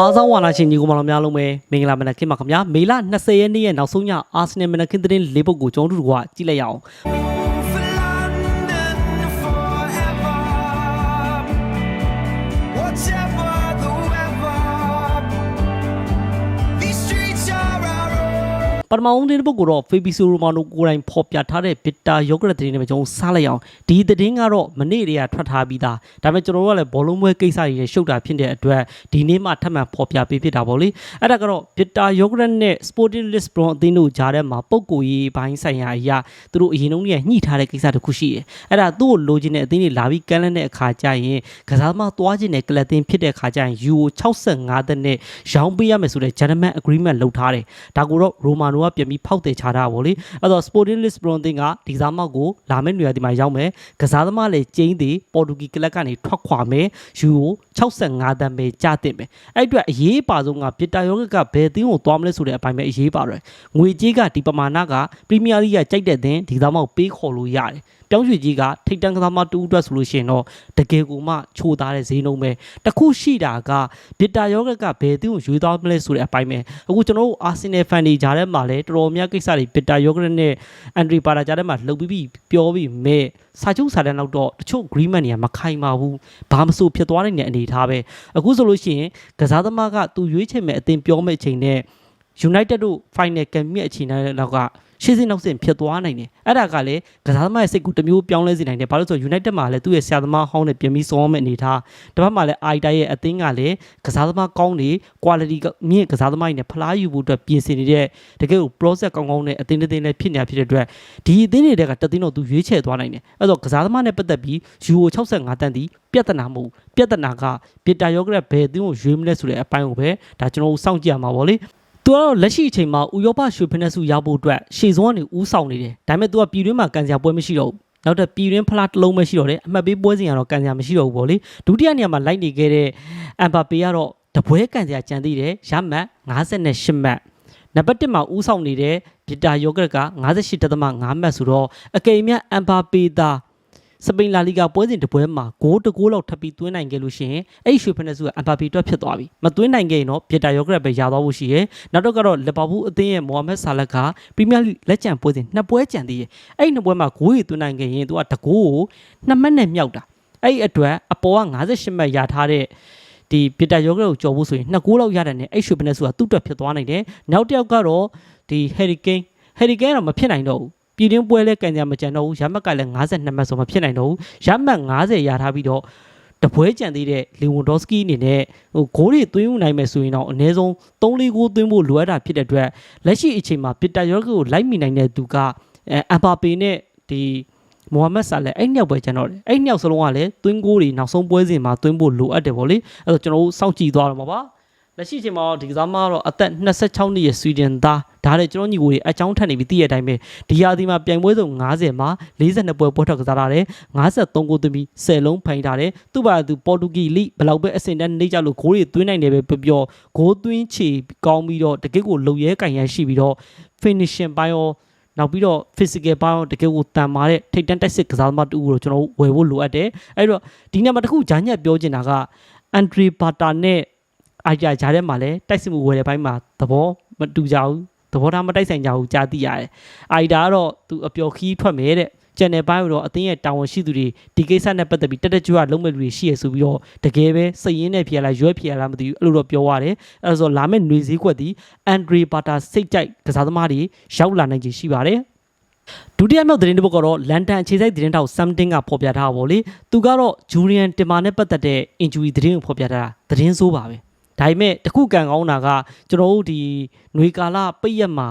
အားဆောင်ဝါနာရှင်ညီကိုမတော်များလုံးပဲမင်္ဂလာမနက်ခင်းပါခင်ဗျာမေလ20ရက်နေ့ရဲ့နောက်ဆုံးညအာဆင်နယ်မနက်ခင်းသတင်းလေးပုတ်ကိုကျွန်တော်တို့ကကြည့်လိုက်ရအောင် ပထမဦးသတင်းပုတ်ကိုတော့ဖေဘီဆိုရိုမာနိုကိုယ်တိုင်ဖော်ပြထားတဲ့ဘစ်တာယောဂရက်သတင်းတွေပဲကျွန်တော်စားလိုက်အောင်ဒီသတင်းကတော့မနေ့တည်းကထွက်ထားပြီးသားဒါပေမဲ့ကျွန်တော်တို့ကလည်းဘောလုံးပွဲကိစ္စတွေနဲ့ရှုပ်တာဖြစ်တဲ့အတွက်ဒီနေ့မှထပ်မံဖော်ပြပေးဖြစ်တာပေါ့လေအဲ့ဒါကတော့ဘစ်တာယောဂရက်နဲ့ Sporting Lisbon အသင်းတို့ကြားထဲမှာပုံကိုရေးဘိုင်းဆိုင်ရာအရာသူတို့အရင်ဆုံးကညှိထားတဲ့ကိစ္စတစ်ခုရှိတယ်အဲ့ဒါသူ့ကိုလိုချင်တဲ့အသင်းတွေလာပြီးကမ်းလှမ်းတဲ့အခါကျရင်ကစားသမားသွားခြင်းနဲ့ကလပ်တင်ဖြစ်တဲ့အခါကျရင် Euro 65တန်းနဲ့ရောင်းပေးရမယ်ဆိုတဲ့ gentleman agreement လုပ်ထားတယ်ဒါကိုတော့ Romano ကပြန်ပြီးဖောက်တယ်ချတာပေါ့လေအဲ့တော့ Sporting Lisbon အသင်းကဒီကစားမောက်ကိုလာမယ့်နေရာဒီမှာရောက်မယ်ကစားသမားလည်းကျင်းသည်ပေါ်တူဂီကလပ်ကနေထွက်ခွာမယ် Euro 65တန်းပဲကြားတင်မယ်အဲ့အတွက်အရေးပါဆုံးကပစ်တာယောဂကဘယ်အသင်းကိုသွားမလဲဆိုတဲ့အပိုင်းပဲအရေးပါတယ်ငွေကြေးကဒီပမာဏကပရီးမီးယားလိဂ်ကကြိုက်တဲ့သင်းဒီကစားမောက်ပေးခေါ်လို့ရတယ် ပြောင်းရွှေ့ကြီးကထိတ်တန်းကစားမတူအတွက်ဆိုလို့ရှိရင်တော့တကယ်ကိုမှချိုးသားတဲ့ဈေးနှုန်းပဲတခုရှိတာကဘစ်တာယောဂကဘယ်အသင်းကိုရွေးသွားမလဲဆိုတဲ့အပိုင်းပဲအခုကျွန်တော်တို့အာဆင်နယ်ဖန်တွေကြားထဲမှာလည်းတော်တော်များကိစ္စတွေဘစ်တာယောဂနဲ့အန်ဒရီပါတာကြားထဲမှာလှုပ်ပြီးပြီးပြောပြီးမဲ့စာချုပ်စာတမ်းတော့တော့တချို့ agreement တွေကမခိုင်ပါဘူးဘာမဆိုဖြစ်သွားနိုင်တဲ့အနေအထားပဲအခုဆိုလို့ရှိရင်ကစားသမားကသူရွေးချယ်မဲ့အသင်းပြောမဲ့အချိန်နဲ့ United တို့ final ကံမြင့်အချိန်တိုင်းလောက်ကရှေ့စင်းနောက်စင်းဖြစ်သွားနိုင်တယ်အဲ့ဒါကလည်းကစားသမားရဲ့စိတ်ကိုတစ်မျိုးပြောင်းလဲစေနိုင်တယ်ဘာလို့လဲဆိုတော့ United မှာလည်းသူ့ရဲ့ဆရာသမားဟောင်းနဲ့ပြင်ပြီးဆောင်ရမယ့်အနေထားတစ်ဖက်မှာလည်း Aida ရဲ့အသင်းကလည်းကစားသမားကောင်းနေ quality ကမြင့်ကစားသမားတွေနဲ့ဖလားယူဖို့အတွက်ပြင်ဆင်နေတဲ့တကယ်ကို process ကောင်းကောင်းနဲ့အသင်းတစ်သင်းနဲ့ဖြစ်နေတာဖြစ်တဲ့အတွက်ဒီအသင်းတွေကတသင်းတော့သူရွေးချယ်သွားနိုင်တယ်အဲ့တော့ကစားသမားနဲ့ပတ်သက်ပြီး Euro 65တန်းတီပြဿနာမဟုတ်ပြဿနာကပီတာယောဂရက်ဘယ်အသင်းကိုရွေးမလဲဆိုတဲ့အပိုင်းကိုပဲဒါကျွန်တော်တို့စောင့်ကြည့်ရမှာပေါ့လေ သူကတော့လက်ရှိအချိန်မှာဥရောပရွှေဖက်နှက်စုရဖို့အတွက်ရှေ့ဆုံးကနေဥဆောင်နေတယ်ဒါပေမဲ့ तू ကပြည်တွင်းမှာကန်စရာပွဲမရှိတော့ဘူးနောက်ထပ်ပြည်တွင်းဖလားတစ်လုံးပဲရှိတော့တယ်အမှတ်ပေးပွဲစဉ်ကတော့ကန်စရာမရှိတော့ဘူးပေါ့လေဒုတိယနေရာမှာလိုက်နေခဲ့တဲ့အမ်ဘာပေကတော့တပွဲကန်စရာကြံသေးတယ်ရမှတ်58မှတ်နံပါတ်1မှာဥဆောင်နေတဲ့ဗီတာယောဂရက်က58.5မှတ်ဆိုတော့အကိမ်မြအမ်ဘာပေသာ စပိန်လာလီဂါပွဲစဉ်တစ်ပွဲမှာဂိုးတစ်ဂိုးလောက်ထပ်ပြီးသွင်းနိုင်ခဲ့လို့ရှိရင်အဲ့ဒီရွှေဖက်နှက်စုကအမ်ဘာပေအတွက်ဖြစ်သွားပြီမသွင်းနိုင်ခဲ့ရင်တော့ဗီတာယောဂရက်ပဲရသွားဖို့ရှိရဲ့နောက်တော့ကတော့လီဗာပူးအသင်းရဲ့မိုဟာမက်ဆာလတ်ကပရီးမီးယားလိလက်ကျန်ပွဲစဉ်နှစ်ပွဲကျန်သေးရဲ့အဲ့ဒီနှစ်ပွဲမှာဂိုးရီသွင်းနိုင်ခဲ့ရင်သူကတကိုးကိုနှစ်မှတ်နဲ့မြောက်တာအဲ့ဒီအတွက်အပေါ်က58မှတ်ရထားတဲ့ဒီပီတာယောဂရက်ကိုကြော်ဖို့ဆိုရင်နှစ်ကိုးလောက်ရတဲ့နဲ့အဲ့ရွှေပနက်စုကသူ့အတွက်ဖြစ်သွားနိုင်တယ်နောက်တစ်ယောက်ကတော့ဒီဟယ်ရီကိန်းဟယ်ရီကိန်းကတော့မဖြစ်နိုင်တော့ဘူး ပြည်တွင်းပွဲလဲကန်ကြမကြံတော့ဘူးရမက်ကလည်း52မှတ်ဆိုမဖြစ်နိုင်တော့ဘူးရမက်90ရထားပြီးတော့တပွဲကြံသေးတဲ့လီဝန်ဒေါစကီအနေနဲ့ဟိုဂိုးတွေသွင်းယူနိုင်မယ်ဆိုရင်တော့အနည်းဆုံး3-4ဂိုးသွင်းဖို့လိုအပ်တာဖြစ်တဲ့အတွက်လက်ရှိအချိန်မှာပီတာယောဂကိုလိုက်မိနိုင်တဲ့သူကအဲအမ်ဘာပေနဲ့ဒီမိုဟာမက်ဆာလည်းအဲ့နှစ်ယောက်ပဲကျန်တော့တယ်အဲ့နှစ်ယောက်စလုံးကလည်းသွင်းဂိုးတွေနောက်ဆုံးပွဲစဉ်မှာသွင်းဖို့လိုအပ်တယ်ဗောလေအဲ့တော့ကျွန်တော်တို့စောင့်ကြည့်သွားတော့မှာပါလက်ရှိအချိန်မှာတော့ဒီကစားမကတော့အသက်26နှစ်ရဲ့ဆွီဒင်သား ဒါလည်းကျွန်တော်ညီကိုတွေအကြောင်းထက်နေပြီးတည့်ရတဲ့အတိုင်းပဲဒီရာသီမှာပြိုင်ပွဲစုံ90မှာ42ပွဲပွဲထွက်ကစားထားတယ်53ဂိုးသွင်းပြီး10လုံးဖိုင်ထားတယ်သူ့ဘာသူပေါ်တူဂီလိဘယ်လောက်ပဲအဆင့်တန်းနေကြလို့ဂိုးတွေသွင်းနိုင်တယ်ပဲပြောပြောဂိုးသွင်းချေကောင်းပြီးတော့တကယ့်ကိုလုံရဲကင်ရန်ရှိပြီးတော့ finishing ပိုင်းရောနောက်ပြီးတော့ physical ပိုင်းရောတကယ်ကိုတန်မာတဲ့ထိတ်တန်းတိုက်စစ်ကစားသမားတူကိုကျွန်တော်ဝယ်ဖို့လိုအပ်တယ်အဲ့တော့ဒီနေ့မှာတခုဂျာညက်ပြောချင်တာကအန်ဒရီဘာတာနဲ့အာဂျာဂျာထဲမှာလည်းတိုက်စစ်မှုဝယ်တဲ့ဘိုင်းမှာသဘောမတူကြဘူး သဘောထားမတိုက်ဆိုင်ကြဘူးကြားသိရတယ်။အိုင်ဒါကတော့သူအပျော်ခီးထွက်မယ်တဲ့။ကျန်တဲ့ဘိုင်းတော့အသင်းရဲ့တာဝန်ရှိသူတွေဒီကိစ္စနဲ့ပတ်သက်ပြီးတက်တက်ကြွလုံးမဲ့လူတွေရှိရဆိုပြီးတော့တကယ်ပဲစိတ်ရင်းနဲ့ဖြေရလားရွက်ဖြေရလားမသိဘူးအဲ့လိုတော့ပြောရတယ်။အဲ့ဒါဆိုလာမယ့်ຫນွေစည်းကွက်ဒီအန်ဒရီဘာတာစိတ်ကြိုက်ကစားသမားတွေရောက်လာနိုင်ခြေရှိပါတယ်။ဒုတိယမြောက်သတင်းတစ်ပုဒ်ကတော့လန်ဒန်အခြေစိုက်သတင်းတောက် something ကဖော်ပြထားတာပေါ့လေသူကတော့ဂျူရီယန်တင်မာနဲ့ပတ်သက်တဲ့ injury သတင်းကိုဖော်ပြထားတာသတင်းဆိုးပါပဲ ဒါပေမဲ့တခုကံကောင်းတာကကျွန်တော်တို့ဒီຫນွေကာလပိတ်ရက်မှာ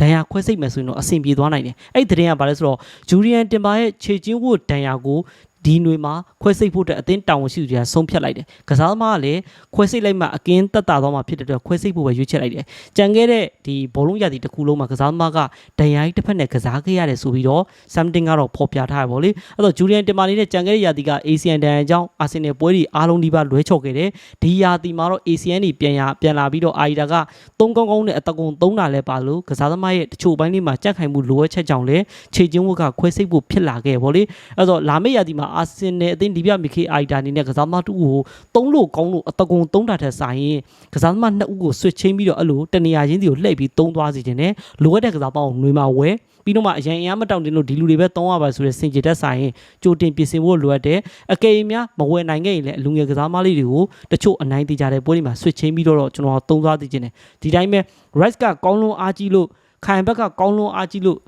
ဒဏ်ရာခွဲစိတ်မယ်ဆိုရင်တော့အဆင်ပြေသွားနိုင်တယ်အဲ့ဒီသတင်းကဘာလဲဆိုတော့ဂျူရီယန်တင်ပါရဲ့ခြေချင်းဝတ်ဒဏ်ရာကို ဒီຫນွေမှာခွဲစိတ်ဖို့အတွက်အသင်းတာဝန်ရှိသူတွေကဆုံးဖြတ်လိုက်တယ်ကစားသမားကလည်းခွဲစိတ်လိုက်မှအကင်းတက်တာသွားမှဖြစ်တဲ့အတွက်ခွဲစိတ်ဖို့ပဲရွေးချယ်လိုက်တယ်ကြံခဲ့တဲ့ဒီဘောလုံးရည်တစ်ခုလုံးမှာကစားသမားကဒဏ်ရာကြီးတစ်ဖက်နဲ့ကစားခဲ့ရတယ်ဆိုပြီးတော့ something ကတော့ဖော်ပြထားရပါဘောလေအဲ့တော့ဂျူရီယန်တင်ပါနေတဲ့ကြံခဲ့တဲ့ရာသီက ASEAN ဒဏ်ရာကြောင့်အာဆင်နယ်ပွဲတွေအားလုံးဒီပါလွဲချော်ခဲ့တယ်ဒီရာသီမှာတော့ ASEAN တွေပြန်ရပြန်လာပြီးတော့အာရီဒါကသုံးကောင်းကောင်းနဲ့အတကုံသုံးတာလဲပါလို့ကစားသမားရဲ့တချို့ပိုင်းလေးမှာကြက်ခိုင်မှုလိုအပ်ချက်ကြောင့်လဲခြေချင်းဝတ်ကခွဲစိတ်ဖို့ဖြစ်လာခဲ့ဗောလေအဲ့တော့လာမယ့်ရာသီမှာအာဆင်နယ်အသင်းဒီပြမီခေအိုက်တာအနေနဲ့ကစားသမားတူကိုသုံးလို့ကောင်းလို့အတကုံသုံးတာထက်ဆိုင်ရင်ကစားသမားနှစ်ဦးကိုဆွစ်ချင်းပြီးတော့အဲ့လိုတနေရာချင်းစီကိုလှည့်ပြီးသုံးသွားစီခြင်းနဲ့လိုအပ်တဲ့ကစားသမားကိုနှွေးမှာဝဲပြီးတော့မှအရင်အင်အားမတောင့်တင်လို့ဒီလူတွေပဲသုံးရပါဆိုတဲ့စင်ကြယ်တက်ဆိုင်ရင်ကြိုတင်ပြင်ဆင်ဖို့လိုအပ်တယ်အကယ်၍များမဝယ်နိုင်ခဲ့ရင်လည်းအလူငယ်ကစားသမားလေးတွေကိုတချို့အနိုင်သေးကြတဲ့ပွဲတွေမှာဆွစ်ချင်းပြီးတော့ကျွန်တော်သုံးသွားသိခြင်းနဲ့ဒီတိုင်းပဲ rice ကကောင်းလွန်အားကြီးလို့ခိုင်ဘက်ကကောင်းလွန်အားကြီးလို့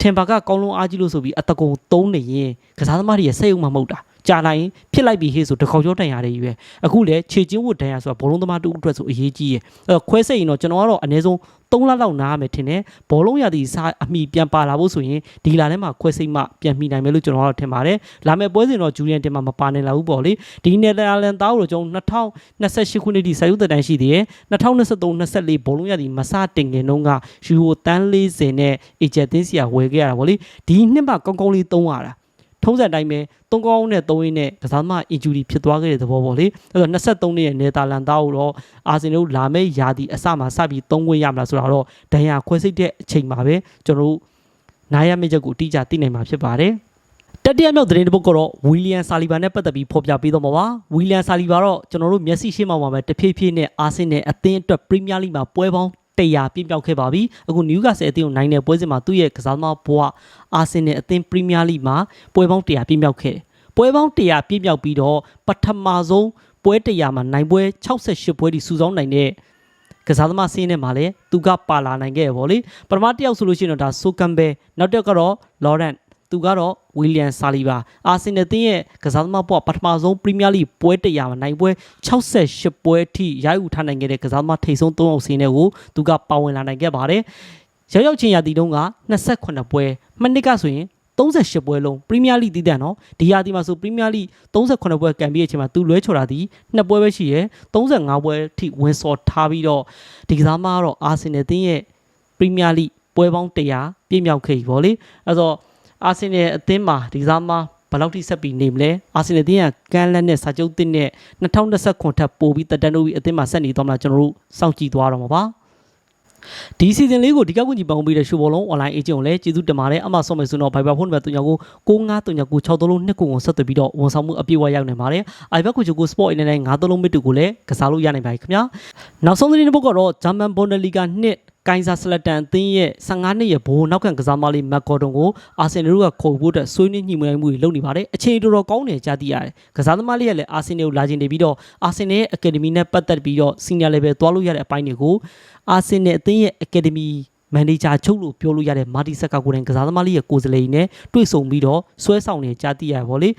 ထင်ပါကကောင်းလုံးအားကြီးလို့ဆိုပြီးအတကုံသုံးနေရင်ကစားသမားတွေရဲ့စိတ်အုပ်မှမဟုတ်တာ ကြာလိုက်ရင်ဖြစ်လိုက်ပြီဟေ့ဆိုတခေါက်ကျော်တန်ရတယ်ကြီးပဲအခုလေခြေချင်းဝတ်တန်ရဆိုတာဘောလုံးသမားတူအတွက်ဆိုအရေးကြီးရဲ့အဲ့တော့ခွဲစိတ်ရင်တော့ကျွန်တော်ကတော့အနည်းဆုံး3လလောက်နားရမယ်ထင်တယ်ဘောလုံးရသည်စားအမိပြန်ပါလာဖို့ဆိုရင်ဒီလာထဲမှာခွဲစိတ်မှပြန်မိနိုင်မယ်လို့ကျွန်တော်ကတော့ထင်ပါတယ်လာမယ့်ပွဲစဉ်တော့ဂျူလီယန်တင်မှာမပါနိုင်လာဘူးပေါ့လေဒီနယ်သာလန်သားကိုတော့ကျွန်တော်2028ခုနှစ်ထိစာရုပ်သက်တမ်းရှိသေးတယ်2023-24ဘောလုံးရသည်မစတင်ခင်တုန်းကယူဟိုတန်း40နဲ့အေဂျက်သင်းစီယာဝယ်ခဲ့ရတာဗောလေဒီနှစ်မှကောင်းကောင်းလေးသုံးရတာ ထုံးစံတိုင်းပဲသုံးကောင်းနဲ့သုံးရင်းနဲ့ကစားသမားအင်ဂျူရီဖြစ်သွားခဲ့တဲ့သဘောပေါ့လေအဲ့တော့23နှစ်ရဲ့နယ်သာလန်သားကိုတော့အာဆင်နယ်လာမယ့်ယာတီအစမှစပြီးသုံးခွင့်ရမလားဆိုတော့ဒဏ်ရာခွဲစိတ်တဲ့အချိန်မှာပဲကျွန်တော်တို့နိုင်ရမယ့်ချက်ကိုအတိအကျသိနိုင်မှာဖြစ်ပါတယ်တတိယမြောက်သတင်းတစ်ပုဒ်ကတော့ဝီလီယံဆာလီဘာနဲ့ပတ်သက်ပြီးဖော်ပြပေးတော့မှာပါဝီလီယံဆာလီဘာတော့ကျွန်တော်တို့မျက်စိရှိမှမှာပဲတဖြည်းဖြည်းနဲ့အာဆင်နယ်အသင်းအတွက်ပရီးမီးယားလိမှာပွဲပေါင်း 100ပြည့်မြောက်ခဲ့ပါပြီအခုနယူကာဆယ်အသင်းကိုနိုင်တဲ့ပွဲစဉ်မှာသူ့ရဲ့ကစားသမားဘဝအာဆင်နယ်အသင်းပရီးမီးယားလိမှာပွဲပေါင်း100ပြည့်မြောက်ခဲ့တယ်ပွဲပေါင်း100ပြည့်မြောက်ပြီးတော့ပထမဆုံးပွဲ100မှာနိုင်ပွဲ68ပွဲဒီစုဆောင်းနိုင်တဲ့ကစားသမားစင်းနဲ့မှာလည်းသူကပါလာနိုင်ခဲ့ရပါလေပထမတစ်ယောက်ဆိုလို့ရှိရင်တော့ဒါဆိုကမ်ဘဲနောက်တစ်ယောက်ကတော့လော်ရန် သူကတော့ဝီလီယံဆာလီဘာအာဆင်နယ်တင်းရဲ့ကစားသမားပေါ်ပထမဆုံးပရီးမီးယားလိပွဲ100မှာနိုင်ပွဲ68ပွဲထိရယူထားနိုင်ခဲ့တဲ့ကစားသမားထိပ်ဆုံး3အောင်စင်းတွေကိုသူကပါဝင်လာနိုင်ခဲ့ပါတယ်ရောက်ရောက်ချင်းရာသီတုန်းက28ပွဲမှနှစ်ကဆိုရင်38ပွဲလုံးပရီးမီးယားလိတည်တဲ့နော်ဒီရာသီမှာဆိုပရီးမီးယားလိ38ပွဲကန်ပြီးတဲ့အချိန်မှာသူလွဲချော်တာဒီနှစ်ပွဲပဲရှိရယ်35ပွဲထိဝင်စော်ထားပြီးတော့ဒီကစားမကတော့အာဆင်နယ်တင်းရဲ့ပရီးမီးယားလိပွဲပေါင်း100ပြည့်မြောက်ခဲ့ပြီဗောလေအဲ့တော့ အာဆင်နယ်အသင်းမှာဒီကစားမဘယ်လောက်ထိဆက်ပြီးနေမလဲအာဆင်နယ်အသင်းကကမ်းလက်နဲ့စာချုပ်တင်တဲ့2029ထပ်ပို့ပြီးတက်တန်းလို့ပြီးအသင်းမှာဆက်နေသွားမလားကျွန်တော်တို့စောင့်ကြည့်သွားတော့မှာပါဒီစီဇန်လေးကိုဒီကောက်ကွန်ကြီးပေါင်းပြီးတဲ့ရှိုးဘောလုံး online agent ကိုလည်းကျေးဇူးတင်ပါတယ်အမှဆော့မယ်ဆိုတော့ Viber ဖုန်းနံပါတ်39ကို6939 636နှစ်ကိုကိုဆက်သွယ်ပြီးတော့ဝန်ဆောင်မှုအပြည့်အဝရောက်နိုင်ပါတယ် iBet ကိုချိုကို Sport အနေနဲ့9လုံးမစ်တူကိုလည်းကစားလို့ရနိုင်ပါတယ်ခင်ဗျာနောက်ဆုံးသတင်းတစ်ပုဒ်ကတော့ German Bundesliga နှစ် ကိုင်းစာဆလတန်အသင်းရဲ့15နှစ်ရဲ့ဘိုးနောက်ခံကစားမလေးမက်ကော်တွန်ကိုအာဆင်နယ်တို့ကခေါ်ဖို့အတွက်ဆွေးနွေးညှိနှိုင်းမှုတွေလုပ်နေပါတယ်အချိန်တော်တော်ကောင်းတယ်ကြားသိရတယ်ကစားသမားလေးကလည်းအာဆင်နယ်ကိုလာကျင်နေပြီးတော့အာဆင်နယ်ရဲ့အကယ်ဒမီနဲ့ပတ်သက်ပြီးတော့ senior level သွားလို့ရတဲ့အပိုင်းတွေကိုအာဆင်နယ်အသင်းရဲ့အကယ်ဒမီမန်နေဂျာချုပ်လို့ပြောလို့ရတဲ့မာတီဆက်ကကိုယ်တိုင်ကစားသမားလေးရဲ့ကိုယ်စားလှယ်ကြီးနဲ့တွေ့ဆုံပြီးတော့ဆွဲဆောင်နေကြားသိရပါဗောလေ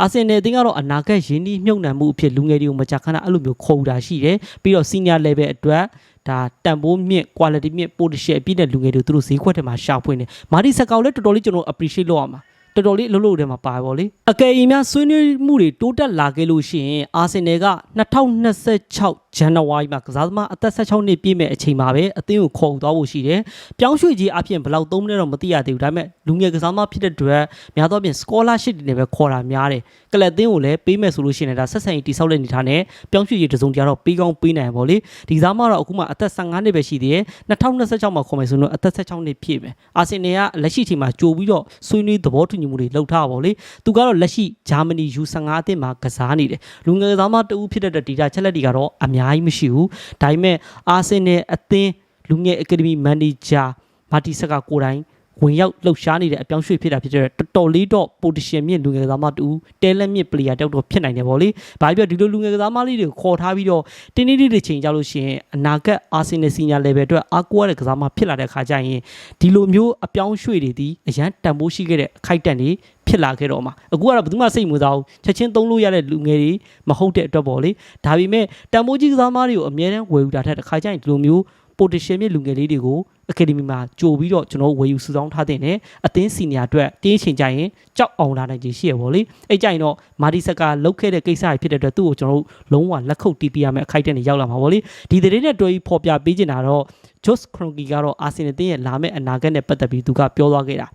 အာဆင်နယ်အသင်းကတော့အနာဂတ်ရင်းနှီးမြှုပ်နှံမှုအဖြစ်လူငယ်တွေကိုမကြာခဏအဲ့လိုမျိုးခေါ်တာရှိတယ်ပြီးတော့ senior level အတွက် ဒါတန်ဖိုးမြင့် quality မြင့် potential အပြည့်တဲ့လူငယ်တွေသူတို့ဈေးခွက်ထဲမှာရှာဖွေနေမာတီဆက်ကောင်လည်းတော်တော်လေးကျွန်တော် appreciate လုပ်ရမှာတော်တော်လေးအလုပ်လုပ်တယ်မှာပါပါလေအကယ်၍များဆွေးနွေးမှုတွေတိုးတက်လာခဲ့လို့ရှိရင်အာဆင်နယ်က2026 ဇန်နဝါရီမှာကစားသမားအသက်16နှစ်ပြည့်မဲ့အချိန်မှာပဲအသင်းကိုခေါ်ယူသွားဖို့ရှိတယ်။ပြောင်းရွှေ့ကြီးအပြင်ဘယ်လောက်သုံးမလဲတော့မသိရသေးဘူး။ဒါပေမဲ့လူငယ်ကစားသမားဖြစ်တဲ့အတွက်များသောအားဖြင့် scholarship တွေနဲ့ပဲခေါ်တာများတယ်။ကလပ်အသင်းကိုလည်းပေးမယ်ဆိုလို့ရှိရင်ဒါဆက်ဆံရေးတိဆောက်တဲ့အနေထားနဲ့ပြောင်းရွှေ့ကြီးတစ်စုံတရာတော့ပေးကောင်းပေးနိုင်ပါဗောလေ။ဒီကစားမတော့အခုမှအသက်15နှစ်ပဲရှိသေးတယ်။2026မှာခေါ်မယ်ဆိုတော့အသက်16နှစ်ပြည့်ပဲ။အာဆင်နယ်ကလက်ရှိအချိန်မှာကြိုပြီးတော့ဆွေးနွေးသဘောတူညီမှုတွေလုပ်ထားပါဗောလေ။သူကတော့လက်ရှိဂျာမနီ U15 အသင်းမှာကစားနေတယ်။လူငယ်ကစားမတအူးဖြစ်တဲ့အတွက်ဒီတာချက်လက်တွေကတော့အများကြီးမရှိဘူး။ဒါပေမဲ့အာဆင်နယ်အသင်းလူငယ်အကယ်ဒမီမန်နေဂျာမာတီဆက်ကကိုယ်တိုင် ဝင်ရောက်လှုပ်ရှားနေတဲ့အပြောင်းရွှေ့ဖြစ်တာဖြစ်တဲ့တော်တော်လေးတော့ position မြင့်လူငယ်ကစားမတူတဲလက်မြင့် player တောက်တော့ဖြစ်နိုင်တယ်ဗောလေ။ဘာဖြစ်ဒီလိုလူငယ်ကစားမလေးတွေကိုခေါ်ထားပြီးတော့တင်းတင်းလေးတွေချိန်ကြလို့ရှိရင်အနာဂတ်အာဆင်နယ်စီညာ level အတွက်အားကိုးရတဲ့ကစားမဖြစ်လာတဲ့ခါကျရင်ဒီလိုမျိုးအပြောင်းရွှေ့တွေဒီအရန်တန်ဖိုးရှိခဲ့တဲ့အခိုက်အတန့်တွေဖြစ်လာခဲ့တော့မှာအခုကတော့ဘယ်သူမှစိတ်မဝင်စားဘူးချက်ချင်းသုံးလို့ရတဲ့လူငယ်တွေမဟုတ်တဲ့အတွက်ပေါ့လေဒါပေမဲ့တန်ဖိုးကြီးကစားမတွေကိုအများတန်းဝယ်ယူတာထက်တစ်ခါကျရင်ဒီလိုမျိုး potential မြင့်လူငယ်လေးတွေကို academy မှာကြိုပြီးတော့ကျွန်တော်ဝယ်ယူစုဆောင်းထားတဲ့နဲ့အသင်းစီနီယာအတွက်တင်းချိန်ကြရင်ကြောက်အောင်လာနိုင်ခြင်းရှိရပါလေအဲ့ကြရင်တော့မာဒီဆက်ကလုတ်ခဲ့တဲ့ကိစ္စတွေဖြစ်တဲ့အတွက်သူ့ကိုကျွန်တော်တို့လုံးဝလက်ခုပ်တီးပြရမယ်အခိုက်အတန့်တွေရောက်လာမှာပါလေဒီသတင်းနဲ့တွဲပြီးဖော်ပြပေးချင်တာတော့ Josh Kroenke ကတော့အာဆင်နယ်တင်းရဲ့လာမယ့်အနာဂတ်နဲ့ပတ်သက်ပြီးသူကပြောသွားခဲ့တာ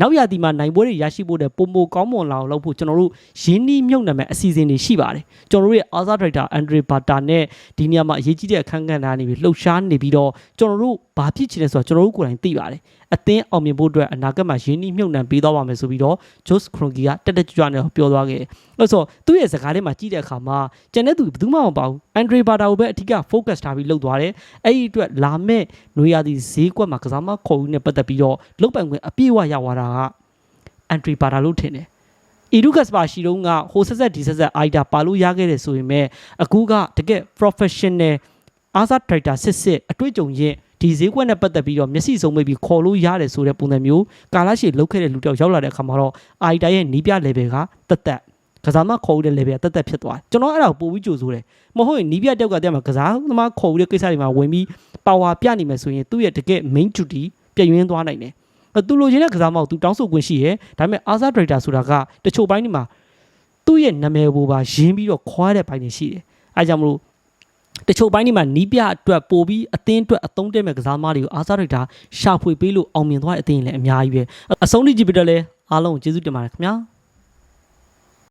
နောက်ရာသီမှာနိုင်ပွဲတွေရရှိဖို့တဲ့ပုံမိုကောင်းမွန်လာအောင်လုပ်ဖို့ကျွန်တော်တို့ရင်းနှီးမြုပ်နှံမဲ့အစီအစဉ်တွေရှိပါတယ်ကျွန်တော်တို့ရဲ့ Asa Director Andre Bata နဲ့ဒီနေရာမှာအရေးကြီးတဲ့အခန်းကဏ္ဍနေပြီးလှုပ်ရှားနေပြီးတော့ကျွန်တော်တို့ဘာဖြစ်ချင်လဲဆိုတော့ကျွန်တော်တို့ကိုယ်တိုင်သိပါတယ်အသင်းအောင်မြင်ဖို့အတွက်အနာဂတ်မှာရင်းနှီးမြုပ်နှံပေးသွားပါမယ်ဆိုပြီးတော့ Jose Kroenke ကတက်တက်ကြွကြွနဲ့ပြောသွားခဲ့တယ်အဲ့ဆိုသူ့ရဲ့စကားထဲမှာကြည့်တဲ့အခါမှာကျန်တဲ့သူဘယ်သူမှမပါဘူး Andre Bata ကိုပဲအထူး focus ထားပြီးလှုပ်သွားတယ်အဲ့ဒီအတွက်လာမဲ့နွေရာသီဈေးကွက်မှာကစားမခေါ်ယူနဲ့ပတ်သက်ပြီးတော့လုတ်ပိုင်ခွင့်အပြည့်အဝရသွားတာက entry ပါတာလို့ထင်တယ်။ Edukas ပါရှိတော့ကဟိုဆက်ဆက်ဒီဆက်ဆက် IDA ပါလို့ရခဲ့တယ်ဆိုရင်မဲ့အခုကတကယ် professional asa trader စစ်စစ်အတွေ့အကြုံရင့် ဒီဈေးကွက်နဲ့ပတ်သက်ပြီးတော့မျက်စိစုံမိပြီးခေါ်လို့ရတယ်ဆိုတဲ့ပုံစံမျိုးကာလရှည်လောက်ခဲ့တဲ့လူတစ်ယောက်ရောက်လာတဲ့အခါမှာတော့ IDA ရဲ့နီးပြ level ကတက်တက်ကစားမခေါ်ဦးတဲ့ level ကတက်တက်ဖြစ်သွားတယ်ကျွန်တော်အဲ့ဒါကိုပို့ပြီးကြိုဆိုတယ်မဟုတ်ရင်နီးပြတယောက်ကတည်းကကစားသမားခေါ်ဦးတဲ့ကိစ္စတွေမှာဝင်ပြီး power ပြနေမယ်ဆိုရင်သူ့ရဲ့တကယ် main duty ပြည့်ရင်းသွားနိုင်တယ်အဲ့သူလိုချင်တဲ့ကစားမကိုသူတောင်းဆိုခွင့်ရှိရဲဒါပေမဲ့ Asa Director ဆိုတာကတချို့ပိုင်းတွေမှာသူ့ရဲ့နာမည်ကိုပါရင်းပြီးတော့ခွာတဲ့ပိုင်းတွေရှိတယ်အဲကြောင့်မလို့ တချို့ပိုင်းတွေမှာနီးပြအတွက်ပို့ပြီးအသင်းအတွက်အသုံးတဲ့မဲ့ကစားမတွေကို Asa Director ရှာဖွေပေးလို့အောင်မြင်သွားတဲ့အသင်းတွေလည်းအများကြီးပဲအဆုံးထိကြည့်ပြတော့လဲအားလုံးကိုကျေးဇူးတင်ပါတယ်ခင်ဗျာ